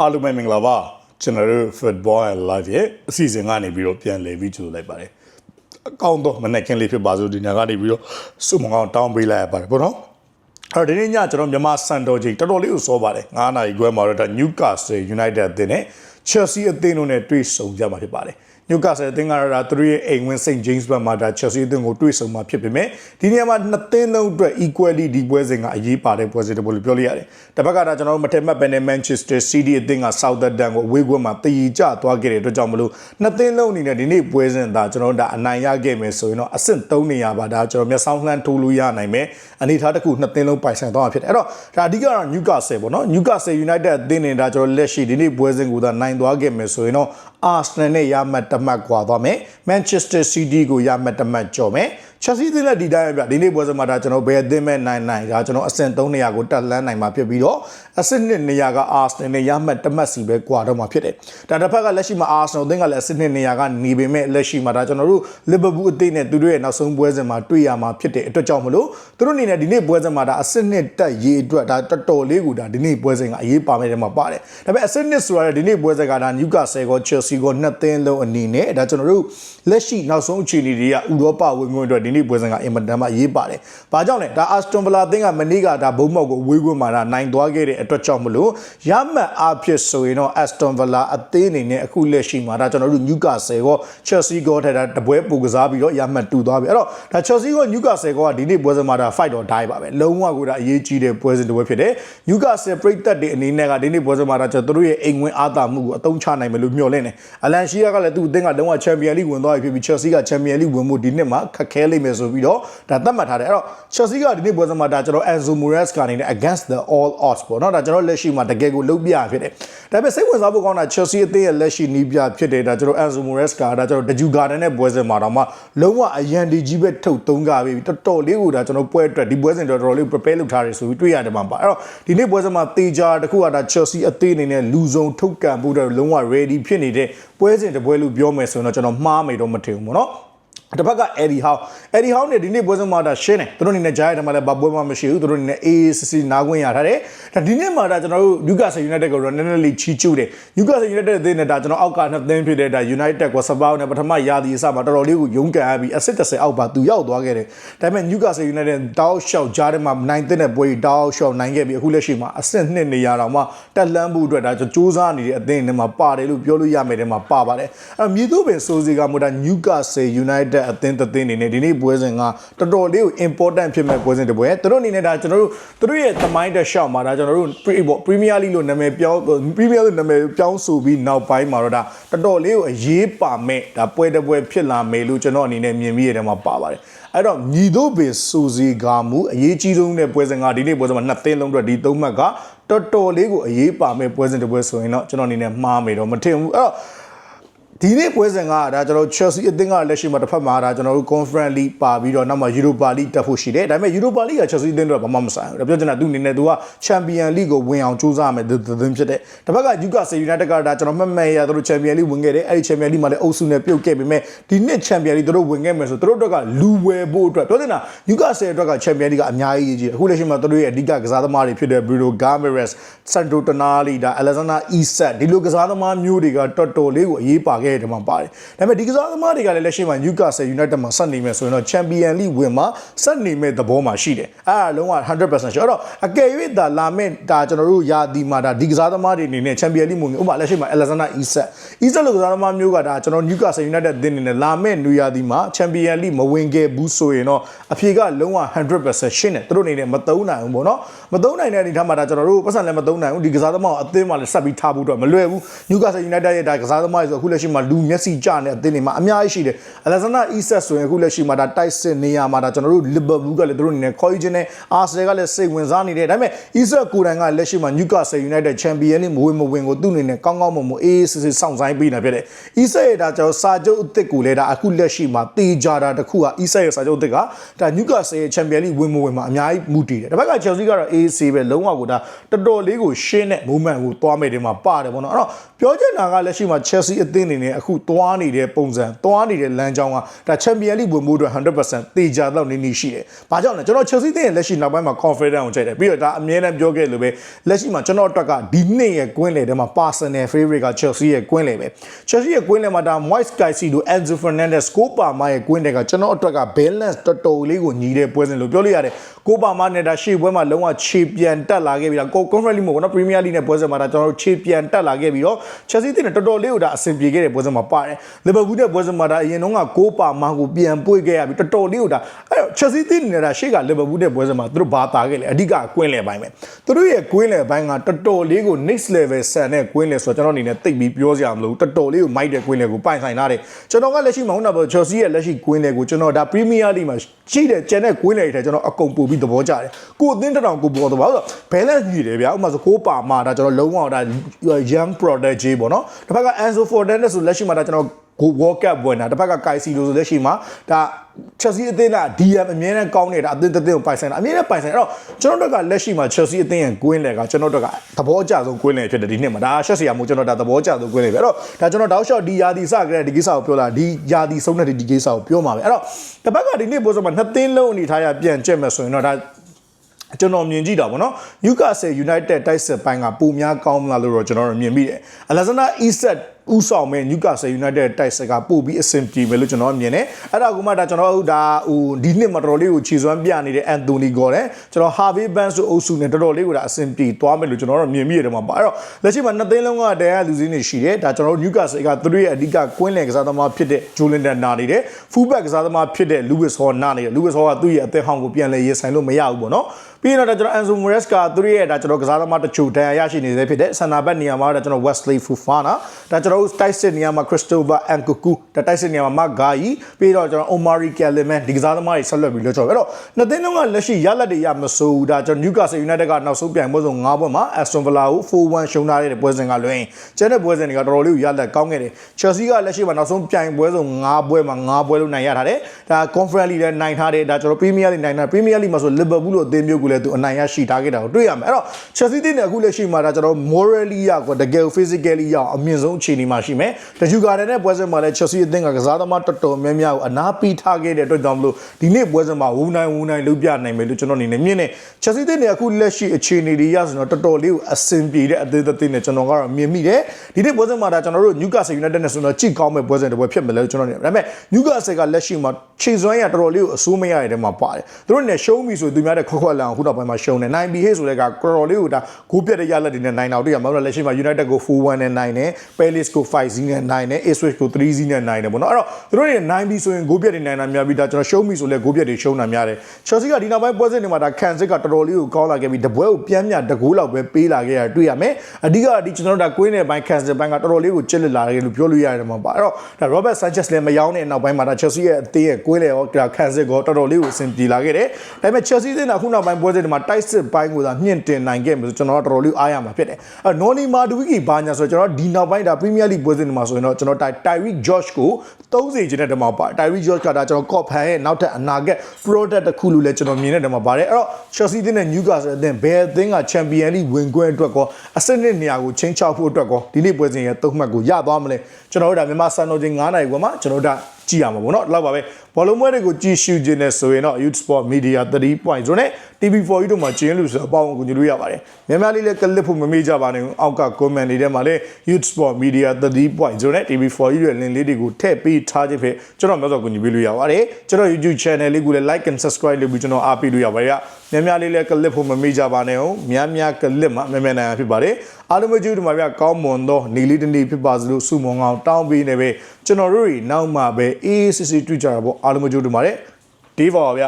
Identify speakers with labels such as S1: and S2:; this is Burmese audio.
S1: အားလုံးပဲမင်္ဂလာပါကျွန်တော်တို့ Football and Live ရဲ့အစီအစဉ်ကနေပြီးတော့ပြန်လည်ပြီးကြိုလိုက်ပါတယ်အကောင့်တော့မနေ့ကလေးဖြစ်ပါစို့ဒီညကနေပြီးတော့စုမကောင်တောင်းပေးလိုက်ရပါတယ်ပေါ့နော်အဲ့တော့ဒီနေ့ညကျွန်တော်မြန်မာစံတော်ချိန်တော်တော်လေးကိုစောပါတယ်9နာရီခွဲမှာတော့ဒါ Newcastle United အသင်းနဲ့ Chelsea အသင်းတို့နဲ့တွေ့ဆုံကြမှာဖြစ်ပါတယ် နျူကာဆယ်အသင်းကတော့ဒါသူတို့ရဲ့အိမ်ဝင် St James ဘက်မှာဒါ Chelsea အသင်းကိုတွေ့ဆုံမှာဖြစ်ပေမဲ့ဒီနေရာမှာနှစ်သင်းလုံးအတွက် equally ဒီပွဲစဉ်ကအရေးပါတဲ့ပွဲစဉ်တစ်ပွဲလို့ပြောလို့ရတယ်။တစ်ဖက်ကဒါကျွန်တော်တို့မထက်မှတ်ပဲနဲ့ Manchester City အသင်းက Southampton ကိုအဝေးကွင်းမှာတည်ကြသွားခဲ့တဲ့အတွက်ကြောင့်မလို့နှစ်သင်းလုံးအနေနဲ့ဒီနေ့ပွဲစဉ်ဒါကျွန်တော်တို့ဒါအနိုင်ရခဲ့မယ်ဆိုရင်တော့အဆင့်3နေရာပါဒါကျွန်တော်မျက်စောင်းလှမ်းထိုးလို့ရနိုင်မယ်အနေထားတစ်ခုနှစ်သင်းလုံးပိုင်ဆိုင်သွားမှာဖြစ်တယ်။အဲ့တော့ဒါအဓိကတော့ Newcastle ပေါ့နော် Newcastle United အသင်းနဲ့ဒါကျွန်တော်လက်ရှိဒီနေ့ပွဲစဉ်ကိုဒါနိုင်သွားခဲ့မယ်ဆိုရင်တော့ Arsenal နဲ့ရမှတ်တမှတ်ကွာသွားမယ် Manchester City ကိုရမှတ်တမှတ်ကျော်မယ် Chelsea သင်းလည်းဒီတိုင်းပဲဗျဒီနေ့ပွဲစဉ်မှာဒါကျွန်တော်ဘယ်အသင်းမဲ့နိုင်နိုင်ဒါကျွန်တော်အဆင့်3နေရာကိုတက်လှမ်းနိုင်မှာဖြစ်ပြီးတော့အဆင့်1နေရာက Arsenal နဲ့ရမှတ်တမှတ်စီပဲကွာတော့မှာဖြစ်တယ်ဒါတစ်ဖက်ကလက်ရှိမှာ Arsenal အသင်းကလည်းအဆင့်1နေရာကနေပေမဲ့လက်ရှိမှာဒါကျွန်တော်တို့ Liverpool အသင်းနဲ့သူတို့ရဲ့နောက်ဆုံးပွဲစဉ်မှာတွေ့ရမှာဖြစ်တဲ့အတွက်ကြောင့်မလို့သူတို့အနေနဲ့ဒီနေ့ပွဲစဉ်မှာဒါအဆင့်1တက်ရေးအတွက်ဒါတော်တော်လေးကိုဒါဒီနေ့ပွဲစဉ်ကအရေးပါမယ်တဲ့မှာပါတယ်ဒါပေမဲ့အဆင့်1ဆိုတာဒီနေ့ပွဲစဉ်ကဒါ Newcastle ကို Chelsea ကိုနှစ်သင်းလုံးအနေနဲ့ဒါကျွန်တော်တို့လက်ရှိနောက်ဆုံးအခြေအနေတွေကဥရောပဝင်ခွင့်အတွက်ဒီနေ့ပွဲစဉ်ကအင်မတန်မှရေးပါတယ်။ဘာကြောင့်လဲဒါ Aston Villa အသင်းကမနေ့ကဒါဘုံမောက်ကိုဝေးခွင့်မှာဒါနိုင်သွားခဲ့တဲ့အတွက်ကြောင့်မလို့ရမှတ်အားဖြင့်ဆိုရင်တော့ Aston Villa အသင်းအနေနဲ့အခုလက်ရှိမှာဒါကျွန်တော်တို့ Newcastle ကို Chelsea ကိုထက်ဒါတပွဲပူကစားပြီးတော့ရမှတ်တူသွားပြီ။အဲ့တော့ဒါ Chelsea ကို Newcastle ကဒီနေ့ပွဲစဉ်မှာဒါ fight or die ပါပဲ။လုံးဝကိုဒါအရေးကြီးတဲ့ပွဲစဉ်တစ်ပွဲဖြစ်တယ်။ Newcastle ပြည်သက်တွေအနေနဲ့ကဒီနေ့ပွဲစဉ်မှာဒါကျွန်တော်တို့ရဲ့အိမ်ဝင်အားသာမှုကိုအသုံးချနိုင်မယ်လို့မျှော်လင့်တယ်။အလန်ရှီယာကလည်းသူ့အသင်းကလုံးဝ Champions League ဝင်သွားပြီဖြစ်ပြီး Chelsea က Champions League ဝင်မှုဒီနှစ်မှာခက်ခဲလိမ့်မယ်ဆိုပြီးတော့ဒါသတ်မှတ်ထားတယ်အဲ့တော့ Chelsea ကဒီနေ့ပွဲစဉ်မှာဒါကျွန်တော် Enzo Moraes ကနေ against the all odds ပေါ့နော်ဒါကျွန်တော်လက်ရှိမှာတကယ်ကိုလုံးပြဖြစ်တယ်ဒါပေမဲ့စိတ်ဝင်စားဖို့ကောင်းတာ Chelsea အသင်းရဲ့လက်ရှိနီးပြဖြစ်တယ်ဒါကျွန်တော် Enzo Moraes ကဒါကျွန်တော် Deju Garden နဲ့ပွဲစဉ်မှာတော့မှလုံးဝအရန်ဒီကြီးပဲထုတ်သုံးကားပြီတော်တော်လေးကိုဒါကျွန်တော်ပွဲအတွက်ဒီပွဲစဉ်တော်တော်လေး prepare လုပ်ထားတယ်ဆိုပြီးတွေ့ရတယ်မှာပါအဲ့တော့ဒီနေ့ပွဲစဉ်မှာတေချာတခုကဒါ Chelsea အသင်းအနေနဲ့လူဆုံးထုတ်ကန်ဖို့တော့လုံးဝ ready ဖြစ်နေတဲ့ပွဲစဉ်တစ်ပွဲလို့ပြောမယ်ဆိုရင်တော့ကျွန်တော်မှားမယ်တော့မထင်ဘူးပေါ့နော် တစ်ဖက်က Eddie Howe Eddie Howe နဲ့ဒီနေ့ပွဲစဉ်မှာဒါရှင်းတယ်သူတို့အနေနဲ့ကြားရတဲ့မှာလည်းဘာပွဲမှမရှိဘူးသူတို့အနေနဲ့ AACC နားခွင့်ရထားတယ်ဒါဒီနေ့မှာဒါကျွန်တော်တို့ Newcastle United ကိုတော့နည်းနည်းလေးချီးကျူးတယ် Newcastle United အသင်းနဲ့ဒါကျွန်တော်အောက်ကနှစ်သင်းဖြစ်တဲ့ဒါ United ကိုစပောင်းနဲ့ပထမရာသီအစမှာတော်တော်လေးကိုရုန်းကန်ရပြီးအဆစ်30အောက်ပါသူရောက်သွားခဲ့တယ်ဒါပေမဲ့ Newcastle United တောက်လျှောက်ကြားထဲမှာနိုင်တဲ့ပွဲတောက်လျှောက်နိုင်ခဲ့ပြီးအခုလက်ရှိမှာအဆင့်နှစ်နေရာတော့မှတက်လန်းဖို့အတွက်ဒါကျွန်တော်စူးစမ်းနေတဲ့အသင်းတွေမှာပါတယ်လို့ပြောလို့ရမယ်တဲ့မှာပါပါတယ်အဲမြေသူပင်စိုးစီကမို့ဒါ Newcastle United အသင်းတစ်သင်းနေနဲ့ဒီနေ့ပွဲစဉ်ကတော်တော်လေးကို important ဖြစ်မဲ့ပွဲစဉ်တစ်ပွဲသူတို့အနေနဲ့ဒါကျွန်တော်တို့သူတို့ရဲ့သမိုင်းတစ်လျှောက်မှာဒါကျွန်တော်တို့ Premier League လို့နာမည်ပြောင်း Premier League နာမည်ပြောင်းဆိုပြီးနောက်ပိုင်းမှာတော့ဒါတော်တော်လေးကိုအရေးပါမဲ့ဒါပွဲတစ်ပွဲဖြစ်လာမယ်လို့ကျွန်တော်အနေနဲ့မြင်မိရတဲ့မှာပါပါတယ်အဲ့တော့ညီတို့ပင်စူစီကာမူအရေးကြီးဆုံးတဲ့ပွဲစဉ်ကဒီနေ့ပွဲစဉ်မှာနှစ်သင်းလုံးအတွက်ဒီသုံးမှတ်ကတော်တော်လေးကိုအရေးပါမဲ့ပွဲစဉ်တစ်ပွဲဆိုရင်တော့ကျွန်တော်အနေနဲ့မှားမယ်တော့မထင်ဘူးအဲ့တော့ ဒီနေ့ပွဲစဉ်ကဒါကျွန်တော် Chelsea အသင်းကလက်ရှိမှာတစ်ဖက်မှာဒါကျွန်တော်တို့ Conference League ပါပြီးတော့နောက်မှာ Europa League တက်ဖို့ရှိတယ်ဒါပေမဲ့ Europa League က Chelsea အသင်းတို့ကဘာမှမဆိုင်ဘူးဒါပြောချင်တာသူအနေနဲ့သူက Champion League ကိုဝင်အောင်ကြိုးစားမယ်သူသင်းဖြစ်တယ်တစ်ဖက်က Newcastle United ကဒါကျွန်တော်မှတ်မှတ်ရသူတို့ Champion League ဝင်ခဲ့တယ်အဲ့ဒီ Champion League မှာလည်းအုပ်စုနဲ့ပြုတ်ခဲ့ပေမဲ့ဒီနှစ် Champion League သူတို့ဝင်ခဲ့မယ်ဆိုသူတို့အတွက်ကလူဝယ်ဖို့အတွက်ပြောချင်တာ Newcastle အတွက်က Champion League ကအများကြီးကြီးအခုလက်ရှိမှာသူတို့ရဲ့အဓိကကစားသမားတွေဖြစ်တဲ့ Bruno Gomes, Sandro Tonali ဒါ Alexander Isak ဒီလိုကစားသမားမျိုးတွေကတော်တော်လေးကိုအရေးပါခဲ့တယ်မှာပါတယ်ဒါပေမဲ့ဒီကစားသမားတွေကလည်းလက်ရှိမှာ Newcastle United မှာဆက်နေမယ်ဆိုရင်တော့ Champion League ဝင်မှာဆက်နေမဲ့သဘောမှာရှိတယ်အဲ့ဒါလုံးဝ100%ရှိတော့အကယ်၍ဒါလာမဲ့ဒါကျွန်တော်တို့ယာဒီမှာဒါဒီကစားသမားတွေအနေနဲ့ Champion League ဝင်ဥပမာလက်ရှိမှာ Alexander Isak Isak လိုကစားသမားမျိုးကဒါကျွန်တော် Newcastle United အသင်းအနေနဲ့လာမဲ့နွေယာဒီမှာ Champion League မဝင်ခဲ့ဘူးဆိုရင်တော့အဖြေကလုံးဝ100%ရှင်းတယ်သူတို့အနေနဲ့မသုံးနိုင်ဘူးပေါ့နော်မသုံးနိုင်တဲ့အနေထားမှာဒါကျွန်တော်တို့ပတ်စံလည်းမသုံးနိုင်ဘူးဒီကစားသမားကိုအသင်းမှာလည်းဆက်ပြီးထားဖို့တော့မလွယ်ဘူး Newcastle United ရဲ့ဒါကစားသမားတွေဆိုအခုလက်ရှိမှာလူမျက်စိကျနေတဲ့အသင်းတွေမှာအများကြီးရှိတယ်။ Alexander Isak ဆိုရင်အခုလက်ရှိမှာဒါတိုက်စစ်နေရာမှာဒါကျွန်တော်တို့ Liverpool ကလည်းသူတို့အနေနဲ့ခေါ်ယူခြင်းနဲ့ Arsenal ကလည်းစိတ်ဝင်စားနေတယ်။ဒါပေမဲ့ Isak ကိုယ်တိုင်ကလက်ရှိမှာ Newcastle United Champion League မဝင်မဝင်ကိုသူ့အနေနဲ့ကောင်းကောင်းမွန်မွန်အေးအေးဆေးဆေးစောင့်ဆိုင်ပေးနေဖြစ်တယ်။ Isak ရဲ့ဒါကျွန်တော်စာချုပ်အသစ်ကိုလည်းဒါအခုလက်ရှိမှာတေချာတာတစ်ခုက Isak ရဲ့စာချုပ်အသစ်ကဒါ Newcastle ရဲ့ Champion League ဝင်မဝင်မှာအများကြီးမူတည်တယ်။ဒါဘက်က Chelsea ကတော့အေးဆေးပဲလုံးဝကိုဒါတော်တော်လေးကိုရှင်းတဲ့ moment ကိုသွားမယ်ဒီမှာပါတယ်ပေါ့နော်။အဲ့တော့ပြောချင်တာကလက်ရှိမှာ Chelsea အသင်းအနေနဲ့နဲ့အခုသွားနေတဲ့ပုံစံသွားနေတဲ့လမ်းကြောင်းကဒါချန်ပီယံလိဝင်မှုအတွက်100%တေချာတော့နေနေရှိတယ်။ဘာကြောင့်လဲကျွန်တော် Chelsea တဲ့လက်ရှိနောက်ပိုင်းမှာ confident ကိုချိန်တယ်ပြီးတော့ဒါအမြဲတမ်းပြောခဲ့လို့ပဲလက်ရှိမှာကျွန်တော်အတွက်ကဒီနှစ်ရဲ့ကွင်းလေထဲမှာ personal favorite က Chelsea ရဲ့ကွင်းလေပဲ Chelsea ရဲ့ကွင်းလေမှာဒါ Moise Caicedo Enzo Fernandez ကိုပါမာရဲ့ကွင်းတွေကကျွန်တော်အတွက်က balance တော်တော်လေးကိုညီတဲ့ပွဲစဉ်လို့ပြောလို့ရတယ်ကိုပါမာနဲ့ဒါရှေ့ပွဲမှာလုံးဝခြေပြန်တက်လာခဲ့ပြီးတော့ Conference League မဟုတ်ဘူးနော် Premier League နဲ့ပွဲစဉ်မှာဒါကျွန်တော်တို့ခြေပြန်တက်လာခဲ့ပြီးတော့ Chelsea တင်တော်တော်လေးကိုဒါအဆင်ပြေခဲ့တဲ့ပွဲစဉ်မှာပါတယ် Liverpool နဲ့ပွဲစဉ်မှာဒါအရင်တုန်းကကိုပါမာကိုပြန်ပွေခဲ့ရပြီးတော်တော်လေးကိုဒါအဲ့တော့ Chelsea တင်နေတာရှေ့က Liverpool နဲ့ပွဲစဉ်မှာသူတို့ဘာတာခဲ့လဲအဓိကကွင်းလေပိုင်းပဲသူတို့ရဲ့ကွင်းလေပိုင်းကတော်တော်လေးကို next level ဆန်တဲ့ကွင်းလေဆိုတော့ကျွန်တော်အနေနဲ့သိပ်ပြီးပြောစရာမလိုဘူးတော်တော်လေးကိုမိုက်တဲ့ကွင်းလေကိုပိုင်ဆိုင်ထားတယ်ကျွန်တော်ကလက်ရှိမှာဟုတ်တာပေါ့ Chelsea ရဲ့လက်ရှိကွင်းလေကိုကျွန်တော်ဒါ Premier League မှာရှိတဲ့ကျန်တဲ့ကွင်းလေတွေထဲကျွန်တော်အကုန်ပို့ပြီးသဘောကျတယ်ကိုအသင်းတစ်တောင်ကိုပေါ်တော့ပါဆိုတော့ balance ညီတယ်ဗျာဥပမာဆိုကိုပါမာဒါကျွန်တော်လုံးဝဒါ young prodigy ပေါ့နော်တစ်ဖက်က Enzo Fernandez ဆိုလက်ရှိမှာဒါကျွန်တော်ကို World Cup ဝင်တာတစ်ဖက်က Caicedo ဆိုလက်ရှိမှာဒါ Chelsea အသင်းက DM အမြဲတမ်းကောင်းနေတာအသင်းတစ်သင်းကိုပိုင်ဆိုင်တာအမြဲတမ်းပိုင်ဆိုင်အဲ့တော့ကျွန်တော်တို့ကလက်ရှိမှာ Chelsea အသင်းရဲ့ Queen လေကကျွန်တော်တို့ကသဘောကျဆုံး Queen လေဖြစ်တယ်ဒီနှစ်မှာဒါရှက်စရာမို့ကျွန်တော်ဒါသဘောကျဆုံး Queen လေပဲအဲ့တော့ဒါကျွန်တော်တောက်လျှောက်ဒီယာဒီစကြတဲ့ဒီကိစ္စကိုပြောလာဒီယာဒီဆုံးတဲ့ဒီကိစ္စကိုပြောမှာပဲအဲ့တော့တစ်ဖက်ကဒီနေ့ပို့ဆိုမှာနှစ်သင်းလုံးအနေထားရပြန်ကျက်မယ်ဆိုရင်တော့ဒါကျွန်တော်မြင်ကြည့်တာပေါ့နော် Newcastle United တိုက်စစ်ပိုင်းကပုံများကောင်းမလားလို့တော့ကျွန်တော်တို့မြင်မိတယ် Alexander Isak ဥဆောင်မဲ့ Newcastle United တိုက်စစ်ကပို့ပြီးအဆင်ပြေမယ်လို့ကျွန်တော်မြင်တယ်အဲ့ဒါကမှဒါကျွန်တော်တို့ဒါဟိုဒီနှစ်မှာတော်တော်လေးကိုခြေစွမ်းပြနေတဲ့ Anthony Gordon ကျွန်တော် Harvey Barnes တို့အုပ်စုနဲ့တော်တော်လေးကိုဒါအဆင်ပြေသွားမယ်လို့ကျွန်တော်တို့မြင်မိရတယ်မှာပါအဲ့တော့လက်ရှိမှာနှစ်သိန်းလုံးကတရားလူစင်းတွေရှိတယ်ဒါကျွန်တော်တို့ Newcastle ကသူတို့ရဲ့အဓိကကွင်းလယ်ကစားသမားဖြစ်တဲ့ Jolinton နာနေတယ် Fullback ကစားသမားဖြစ်တဲ့ Lewis Hall နာနေတယ် Lewis Hall ကသူ့ရဲ့အသက်ဟောင်းကိုပြန်လဲရေးဆိုင်လို့မရဘူးပေါ့နော်ပြီးတော့ကျွန်တော် Enzo Moraes ကသူရဲ့ဒါကျွန်တော်ကစားသမားတချို့တန်ရာရရှိနေသေးဖြစ်တဲ့ဆန်နာဘက်နေရာမှာဒါကျွန်တော် Wesley Fofana ဒါကျွန်တော်တိုက်စစ်နေရာမှာ Christopher Nkunku ဒါတိုက်စစ်နေရာမှာ Mark Guy ပြီးတော့ကျွန်တော် Omari Kellerman ဒီကစားသမားတွေဆက်လက်ပြီးလို့ကျွန်တော်အဲ့တော့နှစ်သင်းလုံးကလက်ရှိရလက်တွေရမဆိုးဒါကျွန်တော် Newcastle United ကနောက်ဆုံးပြိုင်ပွဲဆုံး9ပွဲမှာ Aston Villa ကို4-1ရှုံးထားတဲ့ပွဲစဉ်ကလွင်ကျန်တဲ့ပွဲစဉ်တွေကတော်တော်လေးကိုရလက်ကောင်းခဲ့တယ် Chelsea ကလက်ရှိမှာနောက်ဆုံးပြိုင်ပွဲဆုံး9ပွဲမှာ9ပွဲလုံးနိုင်ရထားတယ်ဒါ Conference League လည်းနိုင်ထားတယ်ဒါကျွန်တော် Premier League နိုင်တာ Premier League မှာဆို Liverpool လို့အသင်းမျိုးကိုလည်းသူအနိုင်ရရှိထားခဲ့တာကိုတွေ့ရမယ်အဲ့တော့ Chelsea တင်းနဲ့အခုလက်ရှိမှာဒါကျွန်တော် morally ရကွာတကယ် physically ရအမြင့်ဆုံးအခြေအနေမှာရှိမယ်တဂျူဂါဒန်နဲ့ပွဲစဉ်မှာလည်း Chelsea အသင်းကကစားသမားတော်တော်များများကိုအနာပေးထားခဲ့တဲ့အတွက်ကြောင့်မလို့ဒီနေ့ပွဲစဉ်မှာဝူနိုင်ဝူနိုင်လုပ်ပြနိုင်မယ်လို့ကျွန်တော်အနေနဲ့မြင်တယ် Chelsea တင်းနဲ့အခုလက်ရှိအခြေအနေတွေရဆိုတော့တော်တော်လေးကိုအဆင်ပြေတဲ့အသေးသေးနဲ့ကျွန်တော်ကတော့မြင်မိတယ်ဒီနေ့ပွဲစဉ်မှာဒါကျွန်တော်တို့ Newcastle United နဲ့ဆိုတော့ကြည့်ကောင်းမဲ့ပွဲစဉ်တစ်ပွဲဖြစ်မယ်လို့ကျွန်တော်နေဒါပေမဲ့ Newcastle ကလက်ရှိမှာခြေစွမ်းရတော်တော်လေးကိုအဆိုးမရတဲ့ထဲမှာပါတယ်သူတို့နဲ့ရှုံးပြီဆိုသူများတဲ့ခွက်ခွက်လန်ခုနောက်ပိုင်းမှာရှုံးတယ်နိုင်ပြီဟေ့ဆိုတဲ့ကတော်တော်လေးကိုဒါဂိုးပြတ်တဲ့ရလက်တွေနဲ့နိုင်တော့တွေ့ရမှာလို့လက်ရှိမှာ United ကို4-1နဲ့နိုင်တယ် Palace ကို5-0နဲ့နိုင်တယ် Ipswich ကို3-0နဲ့နိုင်တယ်ပေါ့နော်အဲ့တော့သူတို့တွေနိုင်ပြီဆိုရင်ဂိုးပြတ်တွေနိုင်တာများပြီးဒါကျွန်တော်ရှုံးပြီဆိုလဲဂိုးပြတ်တွေရှုံးတာများတယ် Chelsea ကဒီနောက်ပိုင်းပွဲစဉ်တွေမှာဒါခံစစ်ကတော်တော်လေးကိုကောင်းလာခဲ့ပြီးတပွဲကိုပြန်မြတကူးလောက်ပဲပေးလာခဲ့ရတွေ့ရမယ်အဓိကဒီကျွန်တော်တို့ဒါကွင်းနယ်ပိုင်းခံစစ်ပိုင်းကတော်တော်လေးကိုကျစ်လက်လာခဲ့လို့ပြောလို့ရတယ်မှာပါအဲ့တော့ဒါ Robert Sanchez လည်းမယောင်းတဲ့နောက်ပိုင်းမှာဒါ Chelsea ရဲ့အသင်းရဲ့ကွင်းနယ်ရောဒါခံစစ်ကိုတော်တော်လေးကိုအဆင်ပြေလာခဲ့တယ်ဒါပေမဲ့ Chelsea သင်းကခုနောက်ပိုင်းပွဲစဉ်တွေမှာတိုက်စစ်ပိုင်းကိုသာမြင့်တင်နိုင်ခဲ့မယ်ဆိုကျွန်တော်တို့တော်တော်လေးအားရမှာဖြစ်တယ်အဲ့ Noni Madueke ဘာညာဆိုကျွန်တော်ဒီနောက်ပိုင်းဒါ Premier League ပွဲစဉ်တွေမှာဆိုရင်တော့ကျွန်တော် Tyreek George ကို30ကျင်းတဲ့တမပါ Tyreek George ကဒါကျွန်တော် Cop ဖန်ရဲ့နောက်ထပ်အနာဂတ် product တစ်ခုလို့လည်းကျွန်တော်မြင်တဲ့တမပါတယ်အဲ့တော့ Chelsea သင်းနဲ့ Newcastle အသင်းဘယ်အသင်းက Champion League ဝင်ခွင့်အတွက်ကောအဆင့်နှစ်နေရာကိုချင်းချောက်ဖို့အတွက်ကောဒီနေ့ပွဲစဉ်ရဲ့သုံးမှတ်ကိုရသွားမလဲကျွန်တော်တို့ဒါမြန်မာစံတော်ချိန်9နိုင်ခွဲမှာကျွန်တော်တို့ကြည့်ရမှာပေါ့နော်ဒီလောက်ပါပဲ ဘောလုံးပွဲတွေကိုကြည့်ရှုခြင်းနဲ့ဆိုရင်တော့ Youth Sport Media 3.0နဲ့ TV4 တို့မှာကျင်းလို့ဆိုတော့အပေါင်းကိုကြည့်လို့ရပါတယ်များများလေးလည်းကလစ်ဖို့မမေ့ကြပါနဲ့အောက်က comment တွေထဲမှာလည်း Youth Sport Media 3.0နဲ့ TV4 ရဲ့ link လေးတွေကိုထည့်ပေးထားခြင်းဖြစ်ကျွန်တော်မျိုးစောကိုကြည့်ပေးလို့ရပါတယ်ကျွန်တော် YouTube channel လေးကိုလည်း like and subscribe လုပ်ပြီးကျွန်တော်အားပေးလို့ရပါတယ်များများလေးလည်းကလစ်ဖို့မမေ့ကြပါနဲ့အောင်များများကလစ်မှာများများနိုင်ဖြစ်ပါတယ်အားလုံးပဲကြည့်ဒီမှာပြကောင်းမွန်သောနေလေးတစ်နေ့ဖြစ်ပါစလို့ဆုမွန်အောင်တောင်းပေးနေပဲကျွန်တော်တို့တွေနောက်မှပဲအေးအေးစစ်စစ်တွေ့ကြတာပေါ့အားလုံးပဲကြည့်ဒီမှာလေဒီပါပါဗျ